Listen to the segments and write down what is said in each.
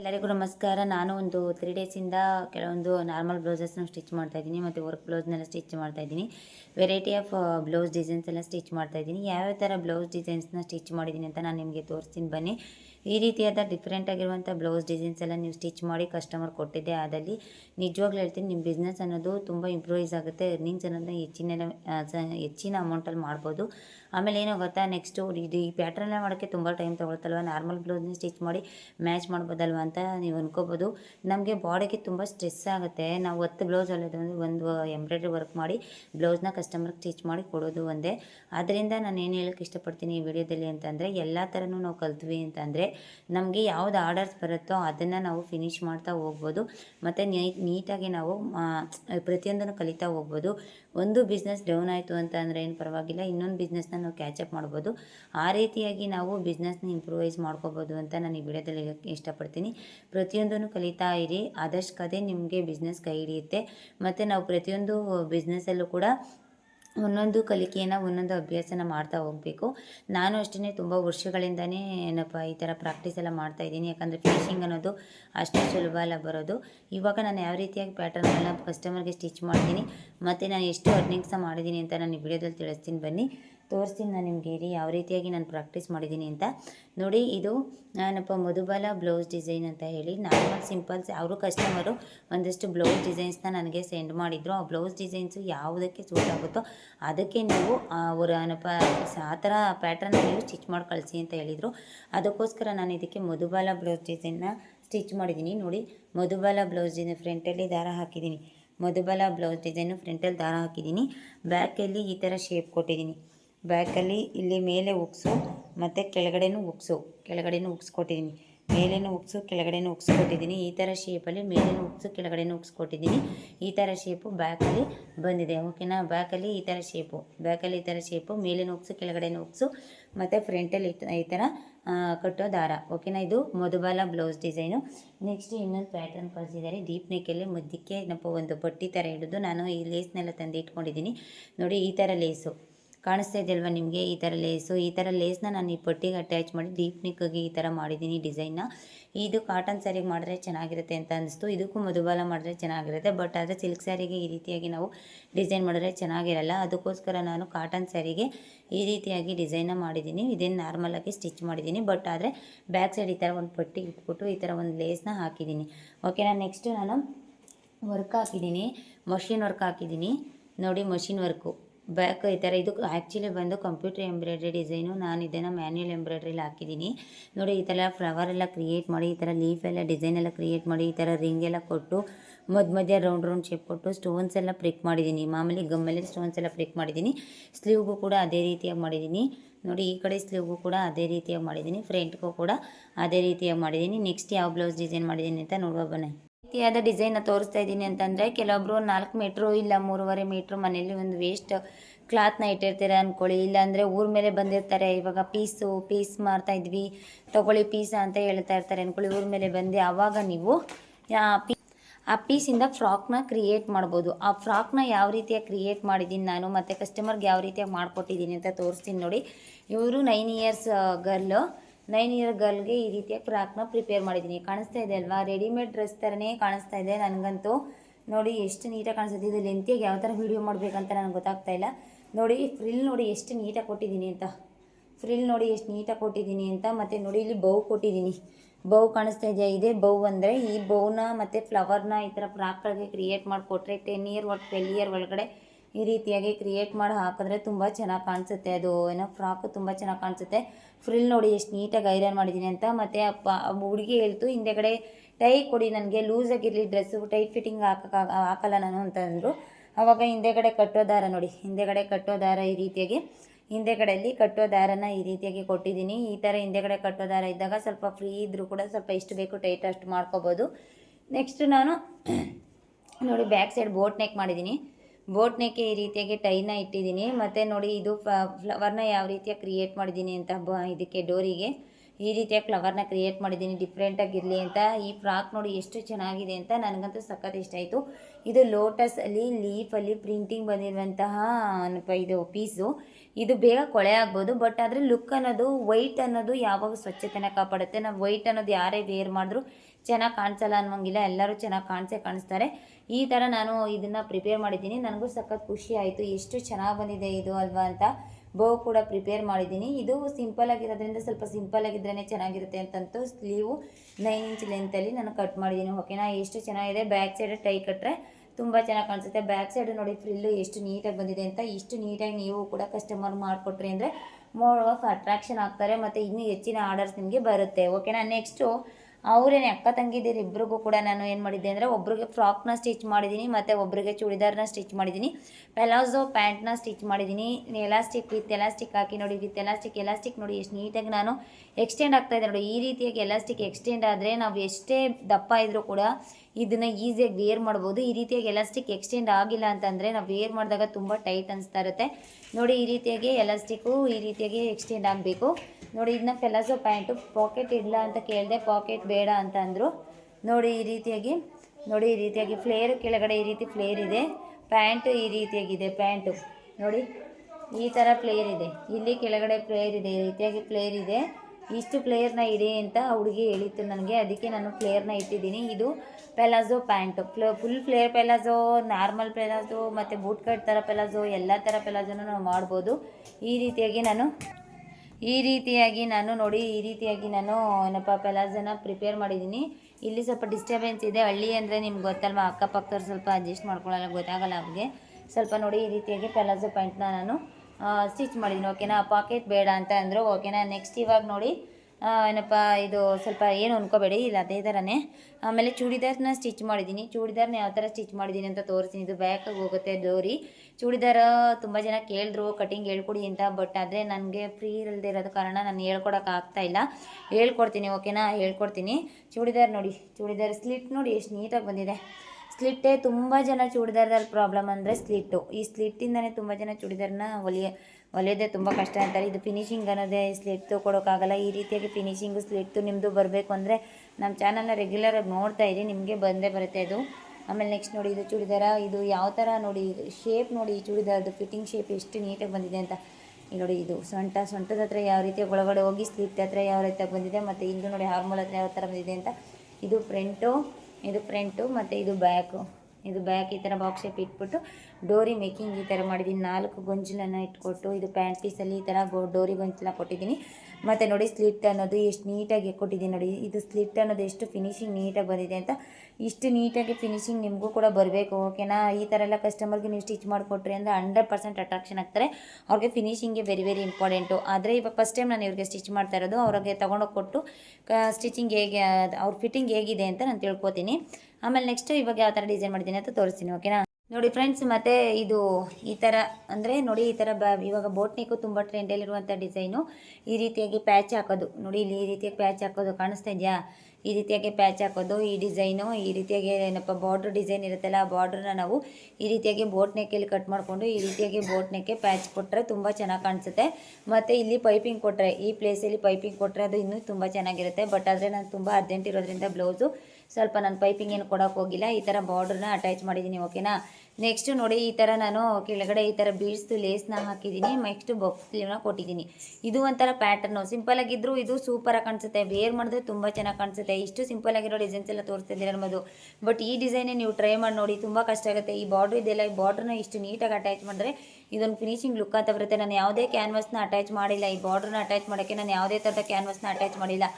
ಎಲ್ಲರಿಗೂ ನಮಸ್ಕಾರ. ನಾನು ಒಂದು ತ್ರೀ ಡೇಸಿಂದ ಕೆಲವೊಂದು ನಾರ್ಮಲ್ ಬ್ಲೌಸಸ್ನ ಸ್ಟಿಚ್ ಮಾಡ್ತಾ ಇದ್ದೀನಿ ಮತ್ತು ವರ್ಕ್ ಬ್ಲೌಸ್ನೆಲ್ಲ ಸ್ಟಿಚ್ ಮಾಡ್ತಾ ಇದ್ದೀನಿ. ವೆರೈಟಿ ಆಫ್ ಬ್ಲೌಸ್ ಡಿಸೈನ್ಸ್ ಎಲ್ಲ ಸ್ಟಿಚ್ ಮಾಡ್ತಾ ಇದ್ದೀನಿ. ಯಾವ್ಯಾವ ಥರ ಬ್ಲೌಸ್ ಡಿಸೈನ್ಸ್ನ ಸ್ಟಿಚ್ ಮಾಡಿದ್ದೀನಿ ಅಂತ ನಾನು ನಿಮಗೆ ತೋರಿಸ್ತೀನಿ ಬನ್ನಿ. ಈ ರೀತಿಯಾದ ಡಿಫ್ರೆಂಟ್ ಆಗಿರುವಂಥ ಬ್ಲೌಸ್ ಡಿಸೈನ್ಸ್ ಎಲ್ಲ ನೀವು ಸ್ಟಿಚ್ ಮಾಡಿ ಕಸ್ಟಮರ್ ಕೊಟ್ಟಿದ್ದೆ. ಅದಲ್ಲಿ ನಿಜವಾಗ್ಲೂ ಹೇಳ್ತೀನಿ ನಿಮ್ಮ ಬಿಸ್ನೆಸ್ ಅನ್ನೋದು ತುಂಬ ಇಂಪ್ರೂವೈಸ್ ಆಗುತ್ತೆ. ಅರ್ನಿಂಗ್ಸ್ ಅನ್ನೋದನ್ನ ಹೆಚ್ಚಿನ ಹೆಚ್ಚಿನ ಅಮೌಂಟಲ್ಲಿ ಮಾಡ್ಬೋದು. ಆಮೇಲೆ ಏನೋ ಗೊತ್ತಾ ನೆಕ್ಸ್ಟು ಇದು ಈ ಪ್ಯಾಟ್ರನ್ನ ಮಾಡೋಕ್ಕೆ ತುಂಬ ಟೈಮ್ ತೊಗೊಳ್ತಲ್ವ? ನಾರ್ಮಲ್ ಬ್ಲೌಸ್ನ ಸ್ಟಿಚ್ ಮಾಡಿ ಮ್ಯಾಚ್ ಮಾಡ್ಬೋದಲ್ವ ಅಂತ ನೀವು ಅನ್ಕೋಬೋದು. ನಮಗೆ ಬಾಡಿಗೆ ತುಂಬ ಸ್ಟ್ರೆಸ್ ಆಗುತ್ತೆ. ನಾವು ಹತ್ತು ಬ್ಲೌಸ್ ಹೊಲಿಯೋದು ಅಂದರೆ ಒಂದು ಎಂಬ್ರಾಯ್ಡ್ರಿ ವರ್ಕ್ ಮಾಡಿ ಬ್ಲೌಸ್ನ ಕಸ್ಟಮರ್ಗೆ ಸ್ಟಿಚ್ ಮಾಡಿ ಕೊಡೋದು ಒಂದೇ. ಅದರಿಂದ ನಾನು ಏನು ಹೇಳೋಕ್ಕೆ ಇಷ್ಟಪಡ್ತೀನಿ ಈ ವಿಡಿಯೋದಲ್ಲಿ ಅಂತಂದರೆ, ಎಲ್ಲ ಥರನೂ ನಾವು ಕಲ್ತ್ವಿ ಅಂತಂದರೆ, ನಮಗೆ ಯಾವ್ದು ಆರ್ಡರ್ಸ್ ಬರುತ್ತೋ ಅದನ್ನು ನಾವು ಫಿನಿಶ್ ಮಾಡ್ತಾ ಹೋಗ್ಬೋದು. ಮತ್ತು ನೀಟಾಗಿ ನಾವು ಪ್ರತಿಯೊಂದನ್ನು ಕಲಿತಾ ಹೋಗ್ಬೋದು. ಒಂದು ಬಿಸ್ನೆಸ್ ಡೌನ್ ಆಯಿತು ಅಂತ ಅಂದರೆ ಏನು ಪರವಾಗಿಲ್ಲ, ಇನ್ನೊಂದು ಬಿಸ್ನೆಸ್ನ ನಾವು ಕ್ಯಾಚಪ್ ಮಾಡ್ಬೋದು. ಆ ರೀತಿಯಾಗಿ ನಾವು ಬಿಸ್ನೆಸ್ನ ಇಂಪ್ರೂವೈಸ್ ಮಾಡ್ಕೋಬೋದು ಅಂತ ನಾನು ಈ ವಿಡಿಯೋದಲ್ಲಿ ಇಷ್ಟಪಡ್ತೀನಿ. ಪ್ರತಿಯೊಂದನ್ನು ಕಲಿತಾ ಇರಿ ಆದಷ್ಟು ಕದೇ ನಿಮಗೆ ಬಿಸ್ನೆಸ್ ಕೈ ಹಿಡಿಯುತ್ತೆ ಮತ್ತು ನಾವು ಪ್ರತಿಯೊಂದು ಬಿಸ್ನೆಸ್ಸಲ್ಲೂ ಕೂಡ ಒಂದೊಂದು ಕಲಿಕೆಯನ್ನು, ಒಂದೊಂದು ಅಭ್ಯಾಸನ ಮಾಡ್ತಾ ಹೋಗಬೇಕು. ನಾನು ಅಷ್ಟೇ ತುಂಬ ವರ್ಷಗಳಿಂದನೇ ಏನಪ್ಪ ಈ ಥರ ಪ್ರಾಕ್ಟೀಸ್ ಎಲ್ಲ ಮಾಡ್ತಾ ಇದ್ದೀನಿ. ಯಾಕಂದರೆ ಫಿನಿಷಿಂಗ್ ಅನ್ನೋದು ಅಷ್ಟು ಸುಲಭ ಅಲ್ಲ ಬರೋದು. ಇವಾಗ ನಾನು ಯಾವ ರೀತಿಯಾಗಿ ಪ್ಯಾಟರ್ನೆಲ್ಲ ಕಸ್ಟಮರ್ಗೆ ಸ್ಟಿಚ್ ಮಾಡ್ತೀನಿ, ಮತ್ತು ನಾನು ಎಷ್ಟು ಅರ್ನಿಂಗ್ಸ ಮಾಡಿದ್ದೀನಿ ಅಂತ ನಾನು ವಿಡಿಯೋದಲ್ಲಿ ತಿಳಿಸ್ತೀನಿ ಬನ್ನಿ. ತೋರಿಸ್ತೀನಿ ನಾನು ನಿಮಗೆ ರೀ ಯಾವ ರೀತಿಯಾಗಿ ನಾನು ಪ್ರಾಕ್ಟೀಸ್ ಮಾಡಿದ್ದೀನಿ ಅಂತ. ನೋಡಿ, ಇದು ನಾನಪ್ಪ ಮಧುಬಾಲ ಬ್ಲೌಸ್ ಡಿಸೈನ್ ಅಂತ ಹೇಳಿ ನಾರ್ಮಲ್ ಸಿಂಪಲ್ಸ್ ಅವರು ಕಸ್ಟಮರು ಒಂದಷ್ಟು ಬ್ಲೌಸ್ ಡಿಸೈನ್ಸ್ನ ನನಗೆ ಸೆಂಡ್ ಮಾಡಿದರು. ಆ ಬ್ಲೌಸ್ ಡಿಸೈನ್ಸು ಯಾವುದಕ್ಕೆ ಸೂಟ್ ಆಗುತ್ತೋ ಅದಕ್ಕೆ ನೀವು ಅವರ ಏನಪ್ಪ ಆ ಥರ ಪ್ಯಾಟ್ರನ್ನ ನೀವು ಸ್ಟಿಚ್ ಮಾಡಿ ಕಳಿಸಿ ಅಂತ ಹೇಳಿದರು. ಅದಕ್ಕೋಸ್ಕರ ನಾನು ಇದಕ್ಕೆ ಮಧುಬಾಲ ಬ್ಲೌಸ್ ಡಿಸೈನ್ನ ಸ್ಟಿಚ್ ಮಾಡಿದ್ದೀನಿ. ನೋಡಿ, ಮಧುಬಾಲ ಬ್ಲೌಸ್ ಡಿಸೈನ್ ಫ್ರಂಟಲ್ಲಿ ದಾರ ಹಾಕಿದ್ದೀನಿ. ಮಧುಬಾಲ ಬ್ಲೌಸ್ ಡಿಸೈನು ಫ್ರಂಟಲ್ಲಿ ದಾರ ಹಾಕಿದ್ದೀನಿ. ಬ್ಯಾಕಲ್ಲಿ ಈ ಥರ ಶೇಪ್ ಕೊಟ್ಟಿದ್ದೀನಿ. ಬ್ಯಾಕಲ್ಲಿ ಇಲ್ಲಿ ಮೇಲೆ ಉಕ್ಸು, ಮತ್ತು ಕೆಳಗಡೆನೂ ಉಕ್ಸು. ಕೆಳಗಡೆನೂ ಉಗ್ಸ್ಕೊಟ್ಟಿದ್ದೀನಿ ಮೇಲೇನು ಉಕ್ಸು, ಕೆಳಗಡೆನೂ ಉಗ್ಸ್ಕೊಟ್ಟಿದ್ದೀನಿ ಈ ಥರ ಶೇಪಲ್ಲಿ ಮೇಲೇನು ಉಕ್ಸು, ಕೆಳಗಡೆನೂ ಉಗ್ಸ್ಕೊಟ್ಟಿದ್ದೀನಿ ಈ ಥರ ಶೇಪು ಬ್ಯಾಕಲ್ಲಿ ಬಂದಿದೆ. ಓಕೆನಾ ಬ್ಯಾಕಲ್ಲಿ ಈ ಥರ ಶೇಪು ಬ್ಯಾಕಲ್ಲಿ ಈ ಥರ ಶೇಪು ಮೇಲೇನು ಉಕ್ಸು, ಕೆಳಗಡೆನೂ ಉಕ್ಸು, ಮತ್ತು ಫ್ರಂಟಲ್ಲಿ ಈ ಥರ ಕಟ್ಟೋ ದಾರ. ಓಕೆನಾ ಇದು ಮಧುಬಾಲ ಬ್ಲೌಸ್ ಡಿಸೈನು ನೆಕ್ಸ್ಟ್ ಇನ್ನೊಂದು ಪ್ಯಾಟರ್ನ್ ಕಳಿಸಿದ್ದಾರೆ. ಡೀಪ್ ನೆಕ್ಕಲ್ಲಿ ಮಧ್ಯಕ್ಕೆ ಏನಪ್ಪ, ಒಂದು ಬಟ್ಟಿ ಥರ ಹಿಡಿದು ನಾನು ಈ ಲೇಸ್ನೆಲ್ಲ ತಂದು ಇಟ್ಕೊಂಡಿದ್ದೀನಿ ನೋಡಿ ಈ ಥರ ಲೇಸು ಕಾಣಿಸ್ತಾ ಇದೆಯಲ್ವ ನಿಮಗೆ ಈ ಥರ ಲೇಸು ಈ ಥರ ಲೇಸ್ನ ನಾನು ಈ ಪಟ್ಟಿಗೆ ಅಟ್ಯಾಚ್ ಮಾಡಿ ಡೀಪ್ ನಿಕ್ಕಾಗಿ ಈ ಥರ ಮಾಡಿದ್ದೀನಿ ಡಿಸೈನ್ನ ಇದು ಕಾಟನ್ ಸ್ಯಾರಿಗೆ ಮಾಡಿದ್ರೆ ಚೆನ್ನಾಗಿರುತ್ತೆ ಅಂತ ಅನಿಸ್ತು. ಇದಕ್ಕೂ ಮಧುಬಾಲ ಮಾಡಿದ್ರೆ ಚೆನ್ನಾಗಿರುತ್ತೆ. ಬಟ್ ಆದರೆ ಸಿಲ್ಕ್ ಸ್ಯಾರಿಗೆ ಈ ರೀತಿಯಾಗಿ ನಾವು ಡಿಸೈನ್ ಮಾಡಿದ್ರೆ ಚೆನ್ನಾಗಿರಲ್ಲ. ಅದಕ್ಕೋಸ್ಕರ ನಾನು ಕಾಟನ್ ಸ್ಯಾರಿಗೆ ಈ ರೀತಿಯಾಗಿ ಡಿಸೈನ್ನ ಮಾಡಿದ್ದೀನಿ. ಇದೇನು ನಾರ್ಮಲಾಗಿ ಸ್ಟಿಚ್ ಮಾಡಿದ್ದೀನಿ. ಬಟ್ ಆದರೆ ಬ್ಯಾಕ್ ಸೈಡ್ ಈ ಥರ ಒಂದು ಪಟ್ಟಿ ಇಟ್ಬಿಟ್ಟು ಈ ಥರ ಒಂದು ಲೇಸ್ನ ಹಾಕಿದ್ದೀನಿ. ಓಕೆ ನಾನು ನೆಕ್ಸ್ಟು ನಾನು ವರ್ಕ್ ಹಾಕಿದ್ದೀನಿ. ಮಷಿನ್ ವರ್ಕ್ ಹಾಕಿದ್ದೀನಿ. ನೋಡಿ ಮಷಿನ್ ವರ್ಕು ಬ್ಯಾಕ್ ಈ ಥರ ಇದು ಆ್ಯಕ್ಚುಲಿ ಬಂದು ಕಂಪ್ಯೂಟರ್ ಎಂಬ್ರಾಯ್ಡ್ರಿ ಡಿಸೈನು ನಾನು ಇದನ್ನು ಮ್ಯಾನ್ಯಲ್ ಎಂಬ್ರಾಯ್ಡ್ರಿಲಿ ಹಾಕಿದ್ದೀನಿ ನೋಡಿ, ಈ ಥರ ಫ್ಲವರ್ ಎಲ್ಲ ಕ್ರಿಯೇಟ್ ಮಾಡಿ, ಈ ಥರ ಲೀಫ್ ಎಲ್ಲ ಡಿಸೈನ್ ಎಲ್ಲ ಕ್ರಿಯೇಟ್ ಮಾಡಿ, ಈ ಥರ ರಿಂಗ್ ಎಲ್ಲ ಕೊಟ್ಟು, ಮಧ್ಯ ಮಧ್ಯ ರೌಂಡ್ ರೌಂಡ್ ಶೇಪ್ ಕೊಟ್ಟು ಸ್ಟೋನ್ಸ್ ಎಲ್ಲ ಪ್ರಿಕ್ ಮಾಡಿದ್ದೀನಿ ಮಾಮೂಲಿ ಗಮ್ಮಲ್ಲಿ ಸ್ಟೋನ್ಸ್ ಎಲ್ಲ ಪ್ರಿಕ್ ಮಾಡಿದ್ದೀನಿ ಸ್ಲೀವ್ಗೂ ಕೂಡ ಅದೇ ರೀತಿಯಾಗಿ ಮಾಡಿದ್ದೀನಿ ನೋಡಿ, ಈ ಕಡೆ ಸ್ಲೀವ್ಗೂ ಕೂಡ ಅದೇ ರೀತಿಯಾಗಿ ಮಾಡಿದ್ದೀನಿ ಫ್ರಂಟ್ಗೂ ಕೂಡ ಅದೇ ರೀತಿಯಾಗಿ ಮಾಡಿದ್ದೀನಿ ನೆಕ್ಸ್ಟ್ ಯಾವ ಬ್ಲೌಸ್ ಡಿಸೈನ್ ಮಾಡಿದ್ದೀನಿ ಅಂತ ನೋಡುವ ಬನ್ನಿ. ರೀತಿಯಾದ ಡಿಸೈನ್ನ ತೋರಿಸ್ತಾ ಇದ್ದೀನಿ ಅಂತಂದರೆ ಕೆಲವೊಬ್ಬರು ನಾಲ್ಕು ಮೀಟ್ರು ಇಲ್ಲ ಮೂರುವರೆ ಮೀಟ್ರು ಮನೇಲಿ ಒಂದು ವೇಸ್ಟ್ ಕ್ಲಾತ್ನ ಇಟ್ಟಿರ್ತೀರ ಅಂದ್ಕೊಳ್ಳಿ ಇಲ್ಲಾಂದರೆ ಊರ ಮೇಲೆ ಬಂದಿರ್ತಾರೆ. ಇವಾಗ ಪೀಸು ಪೀಸ್ ಮಾಡ್ತಾ ಇದ್ವಿ. ತೊಗೊಳ್ಳಿ ಪೀಸ ಅಂತ ಹೇಳ್ತಾ ಇರ್ತಾರೆ ಅಂದ್ಕೊಳ್ಳಿ ಊರ ಮೇಲೆ ಬಂದು ಆವಾಗ ನೀವು, ಆ ಪೀ, ಆ ಪೀಸಿಂದ ಫ್ರಾಕ್ನ ಕ್ರಿಯೇಟ್ ಮಾಡ್ಬೋದು. ಆ ಫ್ರಾಕ್ನ ಯಾವ ರೀತಿಯಾಗಿ ಕ್ರಿಯೇಟ್ ಮಾಡಿದ್ದೀನಿ ನಾನು, ಮತ್ತು ಕಸ್ಟಮರ್ಗೆ ಯಾವ ರೀತಿಯಾಗಿ ಮಾಡಿಕೊಟ್ಟಿದ್ದೀನಿ ಅಂತ ತೋರಿಸ್ತೀನಿ ನೋಡಿ. ಇವರು nine years girl nine year ಗರ್ಲ್ಗೆ ಈ ರೀತಿಯಾಗಿ ಫ್ರಾಕ್ನ ಪ್ರಿಪೇರ್ ಮಾಡಿದ್ದೀನಿ. ಕಾಣಿಸ್ತಾ ಇದೆ ಅಲ್ವಾ? ರೆಡಿಮೇಡ್ ಡ್ರೆಸ್ ಥರನೇ ಕಾಣಿಸ್ತಾ ಇದೆ ನನಗಂತೂ. ನೋಡಿ, ಎಷ್ಟು ನೀಟಾಗಿ ಕಾಣಿಸುತ್ತೆ ಇದು ಲೆಂತಿಯಾಗಿ ಯಾವ ಥರ ವೀಡಿಯೋ ಮಾಡಬೇಕಂತ ನನಗೆ ಗೊತ್ತಾಗ್ತಾ ಇಲ್ಲ. ನೋಡಿ ಫ್ರಿಲ್ ನೋಡಿ ಎಷ್ಟು ನೀಟಾಗಿ ಕೊಟ್ಟಿದ್ದೀನಿ ಅಂತ. ಫ್ರಿಲ್ ನೋಡಿ ಎಷ್ಟು ನೀಟಾಗಿ ಕೊಟ್ಟಿದ್ದೀನಿ ಅಂತ. ಮತ್ತು ನೋಡಿ, ಇಲ್ಲಿ ಬೌ ಕೊಟ್ಟಿದ್ದೀನಿ. ಬೌ ಕಾಣಿಸ್ತಾ ಇದೆಯಾ? ಇದೇ ಬೌ ಅಂದರೆ ಈ ಬೌನ ಮತ್ತು ಫ್ಲವರ್ನ ಈ ಥರ ಫ್ರಾಕ್ಗಳಿಗೆ ಕ್ರಿಯೇಟ್ ಮಾಡಿಕೊಟ್ರೆ ಟೆನ್ ಇಯರ್ ಒಟ್ಟು ಟ್ವೆಲ್ ಇಯರ್ ಒಳಗಡೆ ಈ ರೀತಿಯಾಗಿ ಕ್ರಿಯೇಟ್ ಮಾಡಿ ಹಾಕಿದ್ರೆ ತುಂಬ ಚೆನ್ನಾಗಿ ಕಾಣಿಸುತ್ತೆ. ಅದು ಏನೋ ಫ್ರಾಕು ತುಂಬ ಚೆನ್ನಾಗಿ ಕಾಣಿಸುತ್ತೆ. ಫ್ರಿಲ್ ನೋಡಿ ಎಷ್ಟು ನೀಟಾಗಿ ಐರನ್ ಮಾಡಿದ್ದೀನಿ ಅಂತ. ಮತ್ತು ಅಪ್ಪ ಹುಡುಗಿ ಹೇಳ್ತು ಹಿಂದೆಗಡೆ ಟೈ ಕೊಡಿ ನನಗೆ ಲೂಸಾಗಿರಲಿ ಡ್ರೆಸ್ಸು ಟೈಟ್ ಫಿಟ್ಟಿಂಗ್ ಹಾಕಕ್ಕೆ ಹಾಕಲ್ಲ ನಾನು ಅಂತ ಅಂದರು. ಆವಾಗ ಹಿಂದೆಗಡೆ ಕಟ್ಟೋ ದಾರ ನೋಡಿ ಹಿಂದೆಗಡೆ ಕಟ್ಟೋ ದಾರ ಈ ರೀತಿಯಾಗಿ. ಹಿಂದೆಗಡೆಯಲ್ಲಿ ಕಟ್ಟೋ ದಾರನ ಈ ರೀತಿಯಾಗಿ ಕೊಟ್ಟಿದ್ದೀನಿ. ಈ ಥರ ಹಿಂದೆಗಡೆ ಕಟ್ಟೋ ದಾರ ಇದ್ದಾಗ ಸ್ವಲ್ಪ ಫ್ರೀ ಇದ್ದರೂ ಕೂಡ ಸ್ವಲ್ಪ ಎಷ್ಟು ಬೇಕು ಟೈಟ್ ಅಷ್ಟು ಮಾಡ್ಕೋಬೋದು. ನೆಕ್ಸ್ಟ್ ನಾನು, ನೋಡಿ ಬ್ಯಾಕ್ ಸೈಡ್ ಬೋಟ್ ನೆಕ್ ಮಾಡಿದ್ದೀನಿ. ಬೋಟ್ ನೆಕ್ಗೆ ಈ ರೀತಿಯಾಗಿ ಟೈನ ಇಟ್ಟಿದ್ದೀನಿ. ಮತ್ತು ನೋಡಿ ಇದು ಫ್ಲವರ್ನ ಯಾವ ರೀತಿಯಾಗಿ ಕ್ರಿಯೇಟ್ ಮಾಡಿದ್ದೀನಿ ಅಂತ ಇದಕ್ಕೆ ಡೋರಿಗೆ. ಈ ರೀತಿಯಾಗಿ ಫ್ಲವರ್ನ ಕ್ರಿಯೇಟ್ ಮಾಡಿದ್ದೀನಿ ಡಿಫ್ರೆಂಟಾಗಿರಲಿ ಅಂತ. ಈ ಫ್ರಾಕ್ ನೋಡಿ ಎಷ್ಟು ಚೆನ್ನಾಗಿದೆ ಅಂತ ನನಗಂತೂ ಸಖತ್ ಇಷ್ಟ ಆಯಿತು. ಇದು ಲೋಟಸಲ್ಲಿ, ಲೀಫಲ್ಲಿ ಪ್ರಿಂಟಿಂಗ್ ಬಂದಿರುವಂತಹ ಇದು ಪೀಸು. ಇದು ಬೇಗ ಕೊಳೆ ಆಗ್ಬೋದು, ಬಟ್ ಆದರೆ ಲುಕ್ ಅನ್ನೋದು, ವೈಟ್ ಅನ್ನೋದು ಯಾವಾಗ ಸ್ವಚ್ಛತೆನ ಕಾಪಾಡುತ್ತೆ, ನಾವು ವೈಟ್ ಅನ್ನೋದು ಯಾರೇ ವೇರ್ ಮಾಡಿದ್ರು ಚೆನ್ನಾಗಿ ಕಾಣಿಸಲ್ಲ ಅನ್ನೋಂಗಿಲ್ಲ ಎಲ್ಲರೂ ಚೆನ್ನಾಗಿ ಕಾಣಿಸೇ ಕಾಣಿಸ್ತಾರೆ. ಈ ಥರ ನಾನು ಇದನ್ನು ಪ್ರಿಪೇರ್ ಮಾಡಿದ್ದೀನಿ. ನನಗೂ ಸಖತ್ ಖುಷಿ ಆಯಿತು. ಎಷ್ಟು ಚೆನ್ನಾಗಿ ಬಂದಿದೆ ಇದು ಅಲ್ವಾ ಅಂತ ಬೋ ಕೂಡ ಪ್ರಿಪೇರ್ ಮಾಡಿದ್ದೀನಿ. ಇದು ಸಿಂಪಲ್ ಆಗಿರೋದ್ರಿಂದ ಸ್ವಲ್ಪ ಸಿಂಪಲ್ ಆಗಿದ್ರೇ ಚೆನ್ನಾಗಿರುತ್ತೆ ಅಂತಂತೂ ಸ್ಲೀವು ನೈನ್ ಇಂಚ್ ಲೆಂತಲ್ಲಿ ನಾನು ಕಟ್ ಮಾಡಿದ್ದೀನಿ. ಓಕೆನಾ ಎಷ್ಟು ಚೆನ್ನಾಗಿದೆ? ಬ್ಯಾಕ್ ಸೈಡ್ ಟೈ ಕಟ್ಟರೆ ತುಂಬ ಚೆನ್ನಾಗಿ ಕಾಣಿಸುತ್ತೆ. ಬ್ಯಾಕ್ ಸೈಡ್ ನೋಡಿ ಫ್ರಿಲ್ಲು ಎಷ್ಟು ನೀಟಾಗಿ ಬಂದಿದೆ ಅಂತ ಇಷ್ಟು ನೀಟಾಗಿ ನೀವು ಕೂಡ ಕಸ್ಟಮರ್ ಮಾಡಿಕೊಟ್ರಿ ಅಂದರೆ ಮೋರ್ ಆಫ್ ಅಟ್ರಾಕ್ಷನ್ ಆಗ್ತಾರೆ ಮತ್ತು ಇನ್ನೂ ಹೆಚ್ಚಿನ ಆರ್ಡರ್ಸ್ ನಿಮಗೆ ಬರುತ್ತೆ. ಓಕೆನಾ ನೆಕ್ಸ್ಟು ಅವರೇನೆ ಅಕ್ಕ ತಂಗಿದ್ದೀರಿ ಇಬ್ಬರಿಗೂ ಕೂಡ ನಾನು ಏನು ಮಾಡಿದ್ದೆ ಅಂದರೆ ಒಬ್ರಿಗೆ ಫ್ರಾಕ್ನ ಸ್ಟಿಚ್ ಮಾಡಿದ್ದೀನಿ ಮತ್ತು ಒಬ್ಬರಿಗೆ ಚೂಡಿದಾರ್ನ ಸ್ಟಿಚ್ ಮಾಡಿದ್ದೀನಿ ಪೆಲಾಝೋ ಪ್ಯಾಂಟ್ನ ಸ್ಟಿಚ್ ಮಾಡಿದ್ದೀನಿ ಎಲಾಸ್ಟಿಕ್ ವಿತ್ ಎಲಾಸ್ಟಿಕ್ ಹಾಕಿ ನೋಡಿ ವಿತ್ ಎಲಾಸ್ಟಿಕ್ ಎಲಾಸ್ಟಿಕ್ ನೋಡಿ ಎಷ್ಟು ನೀಟಾಗಿ ನಾನು ಎಕ್ಸ್ಟೆಂಡ್ ಆಗ್ತಾ ಇದೆ ನೋಡಿ. ಈ ರೀತಿಯಾಗಿ ಎಲಾಸ್ಟಿಕ್ ಎಕ್ಸ್ಟೆಂಡ್ ಆದರೆ ನಾವು ಎಷ್ಟೇ ದಪ್ಪ ಇದ್ದರೂ ಕೂಡ ಇದನ್ನು ಈಸಿಯಾಗಿ ವೇರ್ ಮಾಡ್ಬೋದು. ಈ ರೀತಿಯಾಗಿ ಎಲಾಸ್ಟಿಕ್ ಎಕ್ಸ್ಟೆಂಡ್ ಆಗಿಲ್ಲ ಅಂತಂದರೆ ನಾವು ವೇರ್ ಮಾಡಿದಾಗ ತುಂಬ ಟೈಟ್ ಅನಿಸ್ತಾ ಇರುತ್ತೆ. ನೋಡಿ, ಈ ರೀತಿಯಾಗಿ ಎಲಾಸ್ಟಿಕ್ಕು ಈ ರೀತಿಯಾಗಿ ಎಕ್ಸ್ಟೆಂಡ್ ಆಗಬೇಕು. ನೋಡಿ ಇದನ್ನ ಪೆಲಾಸೋ ಪ್ಯಾಂಟು ಪಾಕೆಟ್ ಇಲ್ಲ ಅಂತ ಕೇಳಿದೆ ಪಾಕೆಟ್ ಬೇಡ ಅಂತ ಅಂದರು. ನೋಡಿ, ಈ ರೀತಿಯಾಗಿ, ನೋಡಿ, ಈ ರೀತಿಯಾಗಿ ಫ್ಲೇರ್ ಕೆಳಗಡೆ ಈ ರೀತಿ ಫ್ಲೇರ್ ಇದೆ. ಪ್ಯಾಂಟು ಈ ರೀತಿಯಾಗಿದೆ ಪ್ಯಾಂಟು ನೋಡಿ, ಈ ಥರ ಫ್ಲೇರ್ ಇದೆ. ಇಲ್ಲಿ ಕೆಳಗಡೆ ಫ್ಲೇರ್ ಇದೆ, ಈ ರೀತಿಯಾಗಿ ಫ್ಲೇರ್ ಇದೆ. ಇಷ್ಟು ಪ್ಲೇಯರ್ನ ಇಡಿ ಅಂತ ಹುಡುಗಿ ಹೇಳಿತ್ತು ನನಗೆ. ಅದಕ್ಕೆ ನಾನು ಪ್ಲೇಯರ್ನ ಇಟ್ಟಿದ್ದೀನಿ. ಇದು palazzo pant ಫ್ಲ full flare palazzo normal palazzo ಮತ್ತು ಬೂಟ್ ಕಟ್ ಥರ ಪೆಲಾಝೋ ಎಲ್ಲ ಥರ ಪೆಲಾಝೋನು ನಾವು ಮಾಡ್ಬೋದು. ಈ ರೀತಿಯಾಗಿ ನಾನು, ಈ ರೀತಿಯಾಗಿ ನಾನು ನೋಡಿ, ಈ ರೀತಿಯಾಗಿ ನಾನು ಏನಪ್ಪ ಪೆಲಾಝೋನ ಪ್ರಿಪೇರ್ ಮಾಡಿದ್ದೀನಿ. ಇಲ್ಲಿ ಸ್ವಲ್ಪ ಡಿಸ್ಟರ್ಬೆನ್ಸ್ ಇದೆ. ಹಳ್ಳಿ ಅಂದರೆ ನಿಮ್ಗೆ ಗೊತ್ತಲ್ವ? ಅಕ್ಕಪಕ್ಕದವ್ರು ಸ್ವಲ್ಪ ಅಡ್ಜಸ್ಟ್ ಮಾಡ್ಕೊಳ್ಳೋಲ್ಲ, ಗೊತ್ತಾಗಲ್ಲ ಅವ್ರಿಗೆ. ಸ್ವಲ್ಪ ನೋಡಿ ಈ ರೀತಿಯಾಗಿ ಪೆಲಾಝೋ ಪ್ಯಾಂಟ್ನ ನಾನು ಸ್ಟಿಚ್ ಮಾಡಿದ್ದೀನಿ ಓಕೆನಾ ಪಾಕೆಟ್ ಬೇಡ ಅಂತ ಅಂದರು ಓಕೆನಾ ನೆಕ್ಸ್ಟ್ ಇವಾಗ ನೋಡಿ ಏನಪ್ಪ, ಇದು ಸ್ವಲ್ಪ ಏನು ಅನ್ಕೋಬೇಡಿ, ಇಲ್ಲ, ಅದೇ ಥರನೇ ಆಮೇಲೆ ಚೂಡಿದಾರ್ನ ಸ್ಟಿಚ್ ಮಾಡಿದ್ದೀನಿ ಚೂಡಿದಾರ್ನ ಯಾವ ಥರ ಸ್ಟಿಚ್ ಮಾಡಿದ್ದೀನಿ ಅಂತ ತೋರಿಸ್ತೀನಿ. ಇದು ಬ್ಯಾಕಾಗಿ ಹೋಗುತ್ತೆ ಡೋರಿ ಚೂಡಿದಾರ ತುಂಬ ಜನ ಕೇಳಿದ್ರು ಕಟಿಂಗ್ ಹೇಳ್ಕೊಡಿ ಅಂತ ಬಟ್ ಆದರೆ ನನಗೆ ಫ್ರೀ ಇಲ್ಲದೆ ಇರೋದ ಕಾರಣ ನಾನು ಹೇಳ್ಕೊಡೋಕೆ ಆಗ್ತಾ ಇಲ್ಲ. ಹೇಳ್ಕೊಡ್ತೀನಿ ಓಕೆನಾ ಹೇಳ್ಕೊಡ್ತೀನಿ. ಚೂಡಿದಾರ್ ನೋಡಿ, ಚೂಡಿದಾರ್ ಸ್ಲಿಟ್ ನೋಡಿ, ಎಷ್ಟು ನೀಟಾಗಿ ಬಂದಿದೆ. ಸ್ಲಿಟ್ಟೇ ತುಂಬ ಜನ ಚೂಡಿದಾರದಲ್ಲಿ ಪ್ರಾಬ್ಲಮ್ ಅಂದರೆ ಸ್ಲಿಟ್ಟು. ಈ ಸ್ಲಿಟ್ಟಿಂದನೇ ತುಂಬ ಜನ ಚೂಡಿದಾರನ್ನ ಹೊಲಿಯ, ಹೊಲಿಯೋದೇ ತುಂಬ ಕಷ್ಟ ಅಂತಾರೆ. ಇದು ಫಿನಿಶಿಂಗ್ ಅನ್ನೋದೇ ಸ್ಲಿಟ್ಟು ಕೊಡೋಕ್ಕಾಗಲ್ಲ ಈ ರೀತಿಯಾಗಿ ಫಿನಿಶಿಂಗು ಸ್ಲಿಟ್ಟು ನಿಮ್ಮದು ಬರಬೇಕು ಅಂದರೆ ನಮ್ಮ ಚಾನಲ್ನ ರೆಗ್ಯುಲರಾಗಿ ನೋಡ್ತಾ ಇರಿ. ನಿಮಗೆ ಬಂದೇ ಬರುತ್ತೆ ಅದು ಆಮೇಲೆ ನೆಕ್ಸ್ಟ್ ನೋಡಿ ಇದು ಚೂಡಿದಾರ. ಇದು ಯಾವ ಥರ ನೋಡಿ ಶೇಪ್ ನೋಡಿ ಈ ಚೂಡಿದಾರದು. ಫಿಟ್ಟಿಂಗ್ ಶೇಪ್ ಎಷ್ಟು ನೀಟಾಗಿ ಬಂದಿದೆ ಅಂತ. ನೋಡಿ ಇದು ಸೊಂಟ, ಸೊಂಟದ ಹತ್ರ ಯಾವ ರೀತಿ ಒಳಗಡೆ ಹೋಗಿ ಸ್ಲಿಟ್ ಹತ್ರ ಯಾವ ರೀತಿಯಾಗಿ ಬಂದಿದೆ, ಮತ್ತು ಇಂದು ನೋಡಿ ಹಾರ್ಮೋಲ್ ಹತ್ರ ಯಾವ ಥರ ಬಂದಿದೆ ಅಂತ. ಇದು ಫ್ರಂಟು ಇದು ಫ್ರಂಟು ಮತ್ತು ಇದು ಬ್ಯಾಕು ಇದು ಬ್ಯಾಕ್ ಈ ಥರ ಬಾಕ್ಸ್ ಶೇಪ್ ಇಟ್ಬಿಟ್ಟು ಡೋರಿ ಮೇಕಿಂಗ್ ಈ ಥರ ಮಾಡಿದ್ದೀನಿ ನಾಲ್ಕು ಗೊಂಜಲನ್ನು ಇಟ್ಕೊಟ್ಟು, ಇದು ಪ್ಯಾಂಟ್ ಪೀಸಲ್ಲಿ ಈ ಥರ ಡೋರಿ ಗೊಂಚಲ ಕೊಟ್ಟಿದ್ದೀನಿ ಮತ್ತು ನೋಡಿ ಸ್ಲಿಟ್ ಅನ್ನೋದು ಎಷ್ಟು ನೀಟಾಗಿ ಕೊಟ್ಟಿದ್ದೀನಿ ನೋಡಿ. ಇದು ಸ್ಲಿಟ್ ಅನ್ನೋದು ಎಷ್ಟು ಫಿನಿಶಿಂಗ್ ನೀಟಾಗಿ ಬಂದಿದೆ ಅಂತ. ಇಷ್ಟು ನೀಟಾಗಿ ಫಿನಿಶಿಂಗ್ ನಿಮಗೂ ಕೂಡ ಬರಬೇಕು ಓಕೆನಾ ಈ ಥರ ಎಲ್ಲ ಕಸ್ಟಮರ್ಗೆ ನೀವು ಸ್ಟಿಚ್ ಮಾಡಿಕೊಟ್ರಿ ಅಂದರೆ ಹಂಡ್ರೆಡ್ ಪರ್ಸೆಂಟ್ ಅಟ್ರಾಕ್ಷನ್ ಆಗ್ತಾರೆ. ಅವ್ರಿಗೆ ಫಿನಿಶಿಂಗ್ಗೆ ವೆರಿ ವೆರಿ ಇಂಪಾರ್ಟೆಂಟು ಆದರೆ ಇವಾಗ ಫಸ್ಟ್ ಟೈಮ್ ನಾನು ಇವ್ರಿಗೆ ಸ್ಟಿಚ್ ಮಾಡ್ತಾ ಇರೋದು, ಅವ್ರಿಗೆ ತೊಗೊಂಡೋಗಿ ಕೊಟ್ಟು ಸ್ಟಿಚಿಂಗ್ ಹೇಗೆ ಅವ್ರ ಫಿಟ್ಟಿಂಗ್ ಹೇಗಿದೆ ಅಂತ ನಾನು ತಿಳ್ಕೊತೀನಿ. ಆಮೇಲೆ ನೆಕ್ಸ್ಟ್ ಇವಾಗ ಯಾವ ಥರ ಡಿಸೈನ್ ಮಾಡಿದ್ದೀನಿ ಅಂತ ತೋರಿಸ್ತೀನಿ ಓಕೆನಾ ನೋಡಿ ಫ್ರೆಂಡ್ಸ್ ಮತ್ತೆ ಇದು ಈ ಥರ ಅಂದರೆ ನೋಡಿ ಈ ಥರ ಬ, ಇವಾಗ ಬೋಟ್ನಿಕ್ಕು ತುಂಬ ಟ್ರೆಂಡಲ್ಲಿರುವಂಥ ಡಿಸೈನು ಈ ರೀತಿಯಾಗಿ ಪ್ಯಾಚ್ ಹಾಕೋದು. ನೋಡಿ ಇಲ್ಲಿ ಈ ರೀತಿಯಾಗಿ ಪ್ಯಾಚ್ ಹಾಕೋದು ಕಾಣಿಸ್ತಾ ಇದೆಯಾ? ಈ ರೀತಿಯಾಗಿ ಪ್ಯಾಚ್ ಹಾಕೋದು, ಈ ಡಿಸೈನು ಈ ರೀತಿಯಾಗಿ ಏನಪ್ಪ ಬಾರ್ಡ್ರ್ ಡಿಸೈನ್ ಇರುತ್ತಲ್ಲ, ಆ ಬಾರ್ಡ್ರನ್ನ ನಾವು ಈ ರೀತಿಯಾಗಿ ಬೋಟ್ ನೆಕ್ಕಲ್ಲಿ ಕಟ್ ಮಾಡಿಕೊಂಡು, ಈ ರೀತಿಯಾಗಿ ಬೋಟ್ ನೆಕ್ಕೆ ಪ್ಯಾಚ್ ಕೊಟ್ಟರೆ ತುಂಬ ಚೆನ್ನಾಗಿ ಕಾಣಿಸುತ್ತೆ. ಮತ್ತು ಇಲ್ಲಿ ಪೈಪಿಂಗ್ ಕೊಟ್ಟರೆ ಈ ಪ್ಲೇಸಲ್ಲಿ ಪೈಪಿಂಗ್ ಕೊಟ್ಟರೆ ಅದು ಇನ್ನೂ ತುಂಬ ಚೆನ್ನಾಗಿರುತ್ತೆ. ಬಟ್ ಆದರೆ ನಾನು ತುಂಬ ಅರ್ಜೆಂಟ್ ಇರೋದ್ರಿಂದ ಬ್ಲೌಸು ಸ್ವಲ್ಪ ನಾನು ಪೈಪಿಂಗ್ ಏನು ಕೊಡೋಕೆ ಹೋಗಿಲ್ಲ, ಈ ಥರ ಬಾರ್ಡ್ರನ್ನ ಅಟ್ಯಾಚ್ ಮಾಡಿದ್ದೀನಿ ಓಕೆನಾ ನೆಕ್ಸ್ಟ್ ನೋಡಿ ಈ ಥರ ನಾನು ಕೆಳಗಡೆ ಈ ಥರ ಬೀಡ್ಸ್ದು ಲೇಸ್ನ ಹಾಕಿದ್ದೀನಿ ನೆಕ್ಸ್ಟ್ ಬಫ್ ಸ್ಲೀವ್ನ ಕೊಟ್ಟಿದ್ದೀನಿ. ಇದು ಒಂಥರ ಪ್ಯಾಟರ್ನು ಸಿಂಪಲ್ ಆಗಿದ್ರು ಇದು ಸೂಪರಾಗಿ ಕಾಣಿಸುತ್ತೆ. ವೇರ್ ಮಾಡಿದ್ರೆ ತುಂಬ ಚೆನ್ನಾಗಿ ಕಾಣಿಸುತ್ತೆ. ಇಷ್ಟು ಸಿಂಪಲ್ ಆಗಿರೋ ಡಿಸೈನ್ಸ್ ಎಲ್ಲ ತೋರಿಸ್ತಾ ಇದ್ದೀರ ಅನ್ಬೋದು ಬಟ್ ಈ ಡಿಸೈನೇ ನೀವು ಟ್ರೈ ಮಾಡಿ ನೋಡಿ ತುಂಬ ಕಷ್ಟ ಆಗುತ್ತೆ. ಈ ಬಾರ್ಡ್ರ್ ಇದೆಲ್ಲ, ಈ ಬಾರ್ಡ್ರನ್ನ ಇಷ್ಟು ನೀಟಾಗಿ ಅಟ್ಯಾಚ್ ಮಾಡಿದ್ರೆ ಇದೊಂದು ಫಿನಿಶಿಂಗ್ ಲುಕ್ ಅಂತ ಬರುತ್ತೆ. ನಾನು ಯಾವುದೇ ಕ್ಯಾನ್ವಸ್ನ ಅಟ್ಯಾಚ್ ಮಾಡಿಲ್ಲ. ಈ ಬಾರ್ಡ್ರನ್ನ ಅಟ್ಯಾಚ್ ಮಾಡೋಕ್ಕೆ ನಾನು ಯಾವುದೇ ಥರದ ಕ್ಯಾನ್ವಸ್ನ ಅಟ್ಯಾಚ್ ಮಾಡಿಲ್ಲ.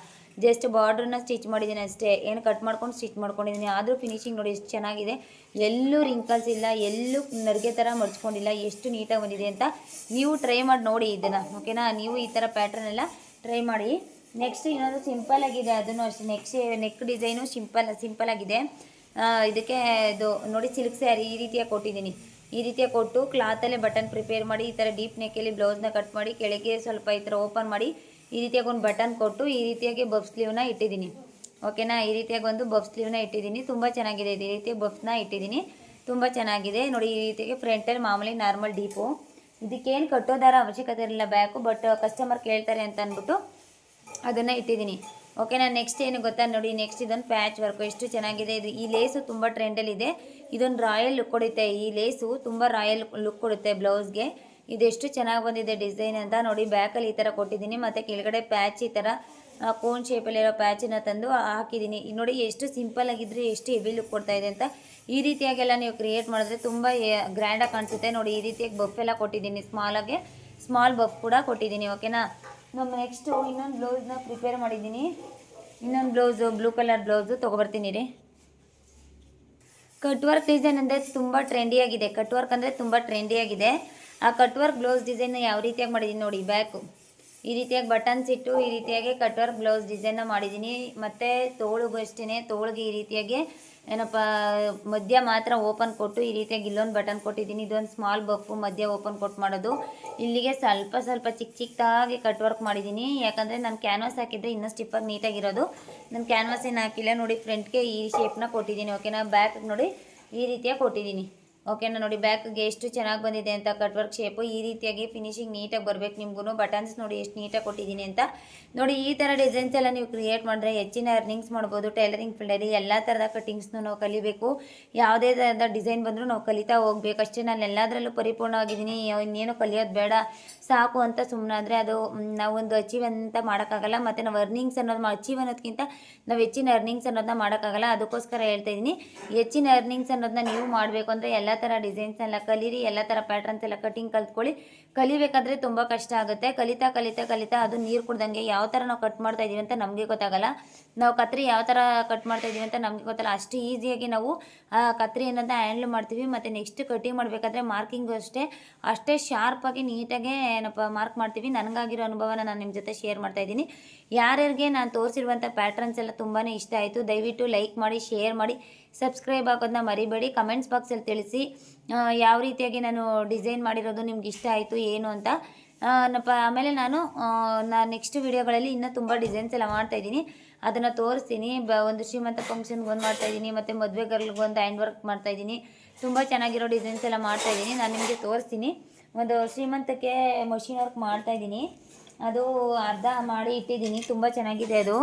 ಜಸ್ಟ್ ಬಾರ್ಡ್ರನ್ನ ಸ್ಟಿಚ್ ಮಾಡಿದ್ದೀನಿ ಅಷ್ಟೇ. ಏನು ಕಟ್ ಮಾಡ್ಕೊಂಡು ಸ್ಟಿಚ್ ಮಾಡ್ಕೊಂಡಿದ್ದೀನಿ. ಆದರೂ ಫಿನಿಶಿಂಗ್ ನೋಡಿ ಎಷ್ಟು ಚೆನ್ನಾಗಿದೆ. ಎಲ್ಲೂ ರಿಂಕಲ್ಸ್ ಇಲ್ಲ, ಎಲ್ಲೂ ನರಿಗೆ ಥರ ಮಡ್ಚ್ಕೊಂಡಿಲ್ಲ ಎಷ್ಟು ನೀಟಾಗಿ ಬಂದಿದೆ ಅಂತ ನೀವು ಟ್ರೈ ಮಾಡಿ ನೋಡಿ ಇದನ್ನು ಓಕೆನಾ ನೀವು ಈ ಥರ ಪ್ಯಾಟ್ರನ್ ಎಲ್ಲ ಟ್ರೈ ಮಾಡಿ. ನೆಕ್ಸ್ಟ್ ಇನ್ನೊಂದು ಸಿಂಪಲ್ ಆಗಿದೆ ಅದನ್ನು ಅಷ್ಟೇ. Next neck design simple simple ಆಗಿದೆ. ಇದಕ್ಕೆ ಇದು ನೋಡಿ ಸಿಲ್ಕ್ ಸ್ಯಾರಿ ಈ ರೀತಿಯಾಗಿ ಕೊಟ್ಟಿದ್ದೀನಿ. ಈ ರೀತಿಯ ಕೊಟ್ಟು ಕ್ಲಾತಲ್ಲೇ ಬಟನ್ ಪ್ರಿಪೇರ್ ಮಾಡಿ, ಈ ಥರ ಡೀಪ್ ನೆಕ್ಕಲ್ಲಿ ಬ್ಲೌಸ್ನ ಕಟ್ ಮಾಡಿ, ಕೆಳಗೆ ಸ್ವಲ್ಪ ಈ ಥರ ಓಪನ್ ಮಾಡಿ ಈ ರೀತಿಯಾಗಿ ಒಂದು ಬಟನ್ ಕೊಟ್ಟು ಈ ರೀತಿಯಾಗಿ ಬಫ್ ಸ್ಲೀವ್ನ ಇಟ್ಟಿದ್ದೀನಿ. ಓಕೆನಾ ಈ ರೀತಿಯಾಗಿ ಒಂದು ಬಫ್ ಸ್ಲೀವ್ನ ಇಟ್ಟಿದ್ದೀನಿ. ತುಂಬ ಚೆನ್ನಾಗಿದೆ. ಈ ರೀತಿ ಬಫ್ನ ಇಟ್ಟಿದ್ದೀನಿ. ತುಂಬ ಚೆನ್ನಾಗಿದೆ. ನೋಡಿ, ಈ ರೀತಿಯಾಗಿ ಫ್ರಂಟಲ್ಲಿ ಮಾಮೂಲಿ ನಾರ್ಮಲ್ ಡೀಪು ಇದಕ್ಕೇನು ಕಟ್ಟೋದಾರ ಅವಶ್ಯಕತೆ ಇರಲಿಲ್ಲ ಬ್ಯಾಕು ಬಟ್ ಕಸ್ಟಮರ್ ಕೇಳ್ತಾರೆ ಅಂತ ಅಂದ್ಬಿಟ್ಟು ಅದನ್ನು ಇಟ್ಟಿದ್ದೀನಿ. ಓಕೆನಾ ನೆಕ್ಸ್ಟ್ ಏನು ಗೊತ್ತಾ? ನೋಡಿ ನೆಕ್ಸ್ಟ್ ಇದೊಂದು ಪ್ಯಾಚ್ ವರ್ಕು ಎಷ್ಟು ಚೆನ್ನಾಗಿದೆ. ಇದು ಈ ಲೇಸು ತುಂಬ ಟ್ರೆಂಡಲ್ಲಿದೆ ಇದೊಂದು ರಾಯಲ್ ಲುಕ್ ಕೊಡುತ್ತೆ. ಈ ಲೇಸು ತುಂಬ ರಾಯಲ್ ಲುಕ್ ಕೊಡುತ್ತೆ ಬ್ಲೌಸ್ಗೆ ಇದೆಷ್ಟು ಚೆನ್ನಾಗಿ ಬಂದಿದೆ ಡಿಸೈನ್ ಅಂತ ನೋಡಿ ಬ್ಯಾಕಲ್ಲಿ ಈ ಥರ ಕೊಟ್ಟಿದ್ದೀನಿ. ಮತ್ತು ಕೆಳಗಡೆ ಪ್ಯಾಚ್ ಈ ಥರ ಕೋನ್ ಶೇಪಲ್ಲಿರೋ ಪ್ಯಾಚನ್ನು ತಂದು ಹಾಕಿದ್ದೀನಿ. ನೋಡಿ ಎಷ್ಟು ಸಿಂಪಲ್ ಆಗಿದ್ರೆ ಎಷ್ಟು ಹೆವಿ ಲುಕ್ ಕೊಡ್ತಾ ಇದೆ ಅಂತ. ಈ ರೀತಿಯಾಗೆಲ್ಲ ನೀವು ಕ್ರಿಯೇಟ್ ಮಾಡಿದ್ರೆ ತುಂಬ ಗ್ರ್ಯಾಂಡಾಗಿ ಕಾಣಿಸುತ್ತೆ. ನೋಡಿ ಈ ರೀತಿಯಾಗಿ ಬಫ್ ಎಲ್ಲ ಕೊಟ್ಟಿದ್ದೀನಿ ಸ್ಮಾಲಾಗೆ ಸ್ಮಾಲ್ ಬಫ್ ಕೂಡ ಕೊಟ್ಟಿದ್ದೀನಿ ಓಕೆನಾ ನಮ್ಮ ನೆಕ್ಸ್ಟು ಇನ್ನೊಂದು ಬ್ಲೌಸ್ನ ಪ್ರಿಪೇರ್ ಮಾಡಿದ್ದೀನಿ. ಇನ್ನೊಂದು ಬ್ಲೌಸು ಬ್ಲೂ ಕಲರ್ ಬ್ಲೌಸು ತೊಗೊಬರ್ತೀನಿ ರೀ. ಕಟ್ ವರ್ಕ್ ಡಿಸೈನ್ ಅಂದರೆ ತುಂಬ ಟ್ರೆಂಡಿಯಾಗಿದೆ ಕಟ್ ವರ್ಕ್ ಅಂದರೆ ತುಂಬ ಟ್ರೆಂಡಿಯಾಗಿದೆ ಆ ಕಟ್ ವರ್ಕ್ ಬ್ಲೌಸ್ ಡಿಸೈನ್ ಯಾವ ರೀತಿಯಾಗಿ ಮಾಡಿದ್ದೀನಿ ನೋಡಿ ಬ್ಯಾಕು ಈ ರೀತಿಯಾಗಿ ಬಟನ್ಸ್ ಇಟ್ಟು, ಈ ರೀತಿಯಾಗಿ ಕಟ್ ವರ್ಕ್ ಬ್ಲೌಸ್ ಡಿಸೈನ್ನ ಮಾಡಿದ್ದೀನಿ ಮತ್ತು ತೋಳಿಗೂ ಅಷ್ಟೇ ತೋಳಿಗೆ ಈ ರೀತಿಯಾಗಿ ಏನಪ್ಪ, ಮಧ್ಯ ಮಾತ್ರ ಓಪನ್ ಕೊಟ್ಟು, ಈ ರೀತಿಯಾಗಿ ಇಲ್ಲೊಂದು ಬಟನ್ ಕೊಟ್ಟಿದ್ದೀನಿ. ಇದೊಂದು ಸ್ಮಾಲ್ ಬಫು ಮಧ್ಯ ಓಪನ್ ಕೊಟ್ಟು ಮಾಡೋದು. ಇಲ್ಲಿಗೆ ಸ್ವಲ್ಪ ಸ್ವಲ್ಪ ಚಿಕ್ಕ ಚಿಕ್ಕದಾಗಿ ಕಟ್ ವರ್ಕ್ ಮಾಡಿದ್ದೀನಿ. ಯಾಕಂದರೆ ನಾನು ಕ್ಯಾನ್ವಾಸ್ ಹಾಕಿದ್ರೆ ಇನ್ನೂ ಸ್ಟಿಪ್ಪಾಗಿ ನೀಟಾಗಿರೋದು. ನಾನು ಕ್ಯಾನ್ವಾಸ್ ಏನು ಹಾಕಿಲ್ಲ. ನೋಡಿ ಫ್ರಂಟ್ಗೆ ಈ ಶೇಪ್ನ ಕೊಟ್ಟಿದ್ದೀನಿ. ಓಕೆನಾ ಬ್ಯಾಕ್ ನೋಡಿ, ಈ ರೀತಿಯಾಗಿ ಕೊಟ್ಟಿದ್ದೀನಿ. ಓಕೆನಾ, ನೋಡಿ ಬ್ಯಾಕ್ಗೆ ಎಷ್ಟು ಚೆನ್ನಾಗಿ ಬಂದಿದೆ ಅಂತ ಕಟ್ ವರ್ಕ್ ಶೇಪು ಈ ರೀತಿಯಾಗಿ ಫಿನಿಶಿಂಗ್ ನೀಟಾಗಿ ಬರಬೇಕು ನಿಮ್ಗೂ ಬಟನ್ಸ್ ನೋಡಿ ಎಷ್ಟು ನೀಟಾಗಿ ಕೊಟ್ಟಿದ್ದೀನಿ ಅಂತ. ನೋಡಿ, ಈ ಥರ ಡಿಸೈನ್ಸ್ ಎಲ್ಲ ನೀವು ಕ್ರಿಯೇಟ್ ಮಾಡಿದ್ರೆ ಹೆಚ್ಚಿನ ಅರ್ನಿಂಗ್ಸ್ ಮಾಡ್ಬೋದು. ಟೈಲರಿಂಗ್ ಫೀಲ್ಡಲ್ಲಿ ಎಲ್ಲ ಥರದ ಕಟಿಂಗ್ಸ್ನು ನಾವು ಕಲಿಬೇಕು. ಯಾವುದೇ ಥರದ ಡಿಸೈನ್ ಬಂದರೂ ನಾವು ಕಲಿತಾ ಹೋಗ್ಬೇಕು. ಅಷ್ಟೇ ನಾನು ಎಲ್ಲದರಲ್ಲೂ ಪರಿಪೂರ್ಣವಾಗಿದ್ದೀನಿ. ಇನ್ನೇನು ಕಲಿಯೋದು ಬೇಡ. ಸಾಕು ಅಂತ ಸುಮ್ಮನಾದರೆ ಅದು ನಾವೊಂದು ಅಚೀವ್ ಅಂತ ಮಾಡೋಕ್ಕಾಗಲ್ಲ. ಮತ್ತು ನಾವು ಅರ್ನಿಂಗ್ಸ್ ಅನ್ನೋದು ಅಚೀವ್ ಅನ್ನೋದಕ್ಕಿಂತ ನಾವು ಹೆಚ್ಚಿನ ಅರ್ನಿಂಗ್ಸ್ ಅನ್ನೋದನ್ನ ಮಾಡೋಕ್ಕಾಗಲ್ಲ. ಅದಕ್ಕೋಸ್ಕರ ಹೇಳ್ತಾ ಇದ್ದೀನಿ. ಹೆಚ್ಚಿನ ಅರ್ನಿಂಗ್ಸ್ ಅನ್ನೋದನ್ನ ನೀವು ಮಾಡಬೇಕು ಅಂದರೆ ಎಲ್ಲ ಥರ ಡಿಸೈನ್ಸ್ ಎಲ್ಲ ಕಲೀರಿ ಎಲ್ಲ ಥರ ಪ್ಯಾಟ್ರನ್ಸ್ ಎಲ್ಲ ಕಟಿಂಗ್ ಕಲ್ತ್ಕೊಳ್ಳಿ. ಕಲಿಬೇಕಾದ್ರೆ ತುಂಬ ಕಷ್ಟ ಆಗುತ್ತೆ. ಕಲಿತಾ ಕಲಿತಾ ಕಲಿತಾ ಅದು ನೀರು ಕುಡ್ದಂಗೆ ಯಾವ ಥರ ನಾವು ಕಟ್ ಮಾಡ್ತಾ ಇದೀವಿ ಅಂತ ನಮಗೆ ಗೊತ್ತಾಗಲ್ಲ. ನಾವು ಕತ್ರಿ ಯಾವ ಥರ ಕಟ್ ಮಾಡ್ತಾ ಇದೀವಿ ಅಂತ ನಮಗೆ ಗೊತ್ತಲ್ಲ. ಅಷ್ಟು ಈಸಿಯಾಗಿ ನಾವು ಕತ್ರಿ ಅನ್ನೋದನ್ನ ಹ್ಯಾಂಡ್ಲ್ ಮಾಡ್ತೀವಿ. ಮತ್ತು ನೆಕ್ಸ್ಟ್ ಕಟಿಂಗ್ ಮಾಡಬೇಕಾದ್ರೆ ಮಾರ್ಕಿಂಗು ಅಷ್ಟೇ. ಅಷ್ಟೇ ಶಾರ್ಪಾಗಿ ನೀಟಾಗೆ ಏನಪ್ಪ ಮಾರ್ಕ್ ಮಾಡ್ತೀವಿ. ನನಗಾಗಿರೋ ಅನುಭವನ ನಾನು ನಿಮ್ಮ ಜೊತೆ ಶೇರ್ ಮಾಡ್ತಾ ಇದ್ದೀನಿ. ಯಾರ್ಯಾರಿಗೆ ನಾನು ತೋರಿಸಿರುವಂಥ ಪ್ಯಾಟ್ರನ್ಸ್ ಎಲ್ಲ ತುಂಬಾ ಇಷ್ಟ ಆಯಿತು, ದಯವಿಟ್ಟು ಲೈಕ್ ಮಾಡಿ ಶೇರ್ ಮಾಡಿ ಸಬ್ಸ್ಕ್ರೈಬ್ ಆಗೋದನ್ನ ಮರಿಬೇಡಿ. ಕಮೆಂಟ್ಸ್ ಬಾಕ್ಸಲ್ಲಿ ತಿಳಿಸಿ. ಯಾವ ರೀತಿಯಾಗಿ ನಾನು ಡಿಸೈನ್ ಮಾಡಿರೋದು ನಿಮ್ಗೆ ಇಷ್ಟ ಆಯಿತು, ಏನು ಅಂತ. ಆಮೇಲೆ ನಾನು ನಾ ನೆಕ್ಸ್ಟ್ ವೀಡಿಯೋಗಳಲ್ಲಿ ಇನ್ನೂ ತುಂಬ ಡಿಸೈನ್ಸ್ ಎಲ್ಲ ಮಾಡ್ತಾಯಿದ್ದೀನಿ ಅದನ್ನು ತೋರಿಸ್ತೀನಿ. ಬ, ಒಂದು ಶ್ರೀಮಂತ ಫಂಕ್ಷನ್ಗೆ ಒಂದು ಮಾಡ್ತಾಯಿದ್ದೀನಿ ಮತ್ತು ಮದುವೆ ಗರ್ಲ್ಗೆ ಒಂದು ಹ್ಯಾಂಡ್ ವರ್ಕ್ ಮಾಡ್ತಾಯಿದ್ದೀನಿ ತುಂಬ ಚೆನ್ನಾಗಿರೋ ಡಿಸೈನ್ಸ್ ಎಲ್ಲ ಮಾಡ್ತಾಯಿದ್ದೀನಿ ನಾನು ನಿಮಗೆ ತೋರಿಸ್ತೀನಿ. ಒಂದು ಶ್ರೀಮಂತಕ್ಕೆ ಮಷಿನ್ ವರ್ಕ್ ಮಾಡ್ತಾ ಇದ್ದೀನಿ. ಅದು ಅರ್ಧ ಮಾಡಿ ಇಟ್ಟಿದ್ದೀನಿ. ತುಂಬ ಚೆನ್ನಾಗಿದೆ ಅದು.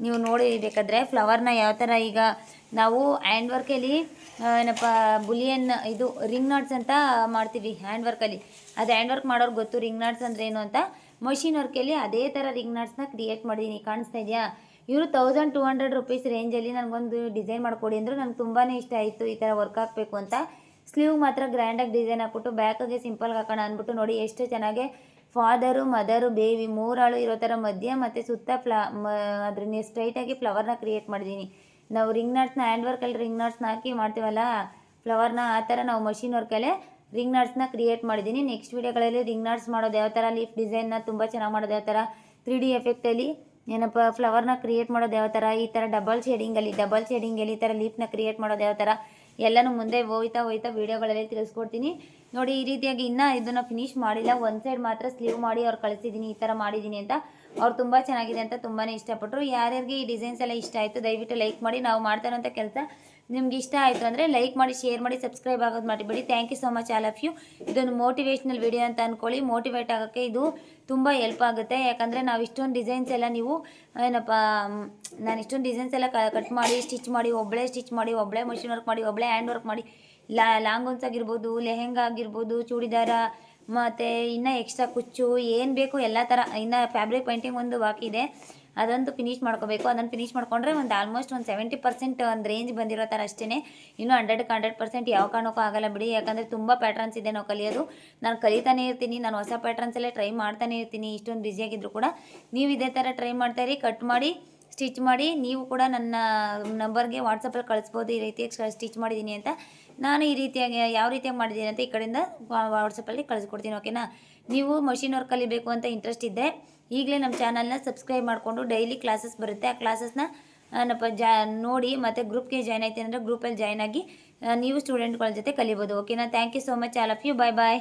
ನೀವು ನೋಡಿ ಬೇಕಾದರೆ ಫ್ಲವರ್ನ ಯಾವ ಥರ ಈಗ ನಾವು ಹ್ಯಾಂಡ್ ವರ್ಕಲ್ಲಿ ಏನಪ್ಪ, ಬುಲಿಯನ್ ಇದು ರಿಂಗ್ ನಾಟ್ಸ್ ಅಂತ ಮಾಡ್ತೀವಿ ಹ್ಯಾಂಡ್ ವರ್ಕಲ್ಲಿ ಅದು ಹ್ಯಾಂಡ್ ವರ್ಕ್ ಮಾಡೋರು ಗೊತ್ತು ರಿಂಗ್ ನಾಟ್ಸ್ ಅಂದರೆ ಏನು ಅಂತ? ಮಷಿನ್ ವರ್ಕಲ್ಲಿ ಅದೇ ಥರ ರಿಂಗ್ ನಾಟ್ಸ್ನ ಕ್ರಿಯೇಟ್ ಮಾಡಿದ್ದೀನಿ ಕಾಣಿಸ್ತಾ ಇದೆಯಾ? ಇವರು ತೌಸಂಡ್ ಟು ಹಂಡ್ರೆಡ್ ರುಪೀಸ್ ರೇಂಜಲ್ಲಿ ನನಗೊಂದು ಡಿಸೈನ್ ಮಾಡಿಕೊಡಿ ಅಂದರು ನನಗೆ ತುಂಬಾ ಇಷ್ಟ ಆಯಿತು ಈ ಥರ ವರ್ಕ್ ಹಾಕಬೇಕು ಅಂತ. ಸ್ಲೀವ್ ಮಾತ್ರ ಗ್ರ್ಯಾಂಡಾಗಿ ಡಿಸೈನ್ ಹಾಕ್ಬಿಟ್ಟು ಬ್ಯಾಕಾಗೆ ಸಿಂಪಲ್ಗೆ ಹಾಕೋಣ ಅಂದ್ಬಿಟ್ಟು ನೋಡಿ ಎಷ್ಟು ಚೆನ್ನಾಗಿ ಫಾದರು, ಮದರು ಬೇಬಿ ಮೂರಾಳು ಇರೋ ಥರ ಮಧ್ಯೆ ಮತ್ತು ಸುತ್ತ ಫ್ಲಾ, ಮ, ಅದ್ರ ಸ್ಟ್ರೈಟಾಗಿ ಫ್ಲವರ್ನ ಕ್ರಿಯೇಟ್ ಮಾಡಿದ್ದೀನಿ ನಾವು ರಿಂಗ್ ನಾಟ್ಸ್ನ ಹ್ಯಾಂಡ್ ವರ್ಕಲ್ಲಿ ರಿಂಗ್ ನಾಟ್ಸ್ನ ಹಾಕಿ ಮಾಡ್ತೀವಲ್ಲ ಫ್ಲವರ್ನ ಆ ಥರ ನಾವು ಮಷಿನ್ ವರ್ಕಲ್ಲೇ ರಿಂಗ್ ನಾಟ್ಸ್ನ ಕ್ರಿಯೇಟ್ ಮಾಡಿದ್ದೀನಿ ನೆಕ್ಸ್ಟ್ ವೀಡಿಯೋಗಳಲ್ಲಿ ರಿಂಗ್ ನಾಟ್ಸ್ ಮಾಡೋದು ಯಾವ ಥರ ಲೀಫ್ ಡಿಸೈನ್ನ ತುಂಬ ಚೆನ್ನಾಗಿ ಮಾಡೋದು ಯಾವ ಥರ ತ್ರೀ ಡಿ ಎಫೆಕ್ಟಲ್ಲಿ ಏನಪ್ಪ ಫ್ಲವರ್ನ ಕ್ರಿಯೇಟ್ ಮಾಡೋದು ಯಾವ ಥರ ಈ ಥರ ಡಬಲ್ ಶೇಡಿಂಗಲ್ಲಿ ಡಬಲ್ ಶೇಡಿಂಗಲ್ಲಿ ಈ ಥರ ಲೀಫ್ನ ಕ್ರಿಯೇಟ್ ಮಾಡೋದು ಯಾವ ಥರ ಎಲ್ಲನೂ ಮುಂದೆ ಹೋಯ್ತಾ ಹೋಯ್ತಾ ವೀಡಿಯೋಗಳಲ್ಲಿ ತಿಳಿಸ್ಕೊಡ್ತೀನಿ. ನೋಡಿ, ಈ ರೀತಿಯಾಗಿ ಇನ್ನೂ ಇದನ್ನು ಫಿನಿಶ್ ಮಾಡಿಲ್ಲ. ಒಂದು ಸೈಡ್ ಮಾತ್ರ ಸ್ಲೀವ್ ಮಾಡಿ ಅವ್ರು ಕಳಿಸಿದ್ದೀನಿ ಈ ಥರ ಮಾಡಿದ್ದೀನಿ ಅಂತ. ಅವ್ರು ತುಂಬ ಚೆನ್ನಾಗಿದೆ ಅಂತ ತುಂಬಾ ಇಷ್ಟಪಟ್ಟರು ಯಾರ್ಯಾರಿಗೆ ಈ ಡಿಸೈನ್ಸ್ ಎಲ್ಲ ಇಷ್ಟ ಆಯಿತು, ದಯವಿಟ್ಟು ಲೈಕ್ ಮಾಡಿ. ನಾವು ಮಾಡ್ತಾ ಇರೋಂಥ ಕೆಲಸ ನಿಮ್ಗೆ ಇಷ್ಟ ಆಯಿತು ಅಂದರೆ ಲೈಕ್ ಮಾಡಿ ಶೇರ್ ಮಾಡಿ ಸಬ್ಸ್ಕ್ರೈಬ್ ಆಗೋದು ಮಾಡಿಬಿಡಿ thank you so much all of you ಇದೊಂದು ಮೋಟಿವೇಶ್ನಲ್ ವಿಡಿಯೋ ಅಂತ ಅಂದ್ಕೊಳ್ಳಿ ಮೋಟಿವೇಟ್ ಆಗೋಕ್ಕೆ ಇದು ತುಂಬ ಹೆಲ್ಪ್ ಆಗುತ್ತೆ. ಯಾಕಂದರೆ ನಾವು ಇಷ್ಟೊಂದು ಡಿಸೈನ್ಸ್ ಎಲ್ಲ ನೀವು, ಏನಪ್ಪ ನಾನು ಇಷ್ಟೊಂದು ಡಿಸೈನ್ಸ್ ಎಲ್ಲ ಕಟ್ ಮಾಡಿ ಸ್ಟಿಚ್ ಮಾಡಿ ಒಬ್ಬಳೇ ಸ್ಟಿಚ್ ಮಾಡಿ ಒಬ್ಬಳೇ ಮಷಿನ್ ವರ್ಕ್ ಮಾಡಿ ಒಬ್ಬಳೇ ಹ್ಯಾಂಡ್ ವರ್ಕ್ ಮಾಡಿ, ಲಾ ಲಾಂಗೋನ್ಸ್ ಆಗಿರ್ಬೋದು, ಲೆಹೆಂಗಾ ಆಗಿರ್ಬೋದು, ಚೂಡಿದಾರ, ಮತ್ತು ಇನ್ನು ಎಕ್ಸ್ಟ್ರಾ ಕುಚ್ಚು, ಏನು ಬೇಕು ಎಲ್ಲ ಥರ ಇನ್ನು ಫ್ಯಾಬ್ರಿಕ್ ಪೇಂಟಿಂಗ್ ಒಂದು ಬಾಕಿ ಇದೆ ಅದಂತೂ ಫಿನಿಶ್ ಮಾಡ್ಕೋಬೇಕು. ಅದನ್ನು ಫಿನಿಶ್ ಮಾಡ್ಕೊಂಡ್ರೆ ಒಂದು ಆಲ್ಮೋಸ್ಟ್ ಒಂದು ಸೆವೆಂಟಿ ಪರ್ಸೆಂಟ್ ಒಂದು ರೇಂಜ್ ಬಂದಿರೋ ಥರ ಅಷ್ಟೇ ಇನ್ನೂ ಹಂಡ್ರೆಡ್ಗೆ ಹಂಡ್ರೆಡ್ ಪರ್ಸೆಂಟ್ ಯಾವ ಕಾರಣಕ್ಕೂ ಆಗಲ್ಲ ಬಿಡಿ. ಯಾಕಂದರೆ ತುಂಬ ಪ್ಯಾಟ್ರನ್ಸ್ ಇದೆ ನಾವು ಕಲಿಯೋದು. ನಾನು ಕಲಿತಾನೆ ಇರ್ತೀನಿ, ನಾನು ಹೊಸ ಪ್ಯಾಟ್ರನ್ಸಲ್ಲೇ ಟ್ರೈ ಮಾಡ್ತಾನೆ ಇರ್ತೀನಿ. ಇಷ್ಟೊಂದು ಬ್ಯುಸಿಯಾಗಿದ್ದರೂ ಕೂಡ ನೀವು ಇದೇ ಥರ ಟ್ರೈ ಮಾಡ್ತಾಯಿರಿ ಕಟ್ ಮಾಡಿ ಸ್ಟಿಚ್ ಮಾಡಿ. ನೀವು ಕೂಡ ನನ್ನ ನಂಬರ್ಗೆ ವಾಟ್ಸಪ್ಪಲ್ಲಿ ಕಳಿಸ್ಬೋದು. ಈ ರೀತಿಯಾಗಿ ಸ್ಟಿಚ್ ಮಾಡಿದ್ದೀನಿ ಅಂತ. ನಾನು ಈ ರೀತಿಯಾಗಿ ಯಾವ ರೀತಿಯಾಗಿ ಮಾಡಿದ್ದೀನಿ ಅಂತ ಈ ಕಡೆಯಿಂದ ವಾಟ್ಸಪ್ಪಲ್ಲಿ ಕಳಿಸ್ಕೊಡ್ತೀನಿ ಓಕೆನಾ ನೀವು ಮಷಿನ್ ವರ್ಕ್ ಕಲಿಬೇಕು ಅಂತ ಇಂಟ್ರೆಸ್ಟ್ ಇದ್ದರೆ ಈಗಲೇ ನಮ್ಮ ಚಾನಲ್ನ ಸಬ್ಸ್ಕ್ರೈಬ್ ಮಾಡಿಕೊಂಡು ಡೈಲಿ ಕ್ಲಾಸಸ್ ಬರುತ್ತೆ. ಆ ಕ್ಲಾಸಸ್ನ ಏನಪ್ಪ ಜಾ, ನೋಡಿ ಮತ್ತು ಗ್ರೂಪ್ಗೆ ಜಾಯ್ನ್ ಆಯ್ತೀನಿ ಅಂದರೆ ಗ್ರೂಪಲ್ಲಿ ಜಾಯ್ನ್ ಆಗಿ ನೀವು ಸ್ಟೂಡೆಂಟ್ಗಳ ಜೊತೆ ಕಲಿಬೋದು. ಓಕೆನಾ? Thank you so much all of you bye bye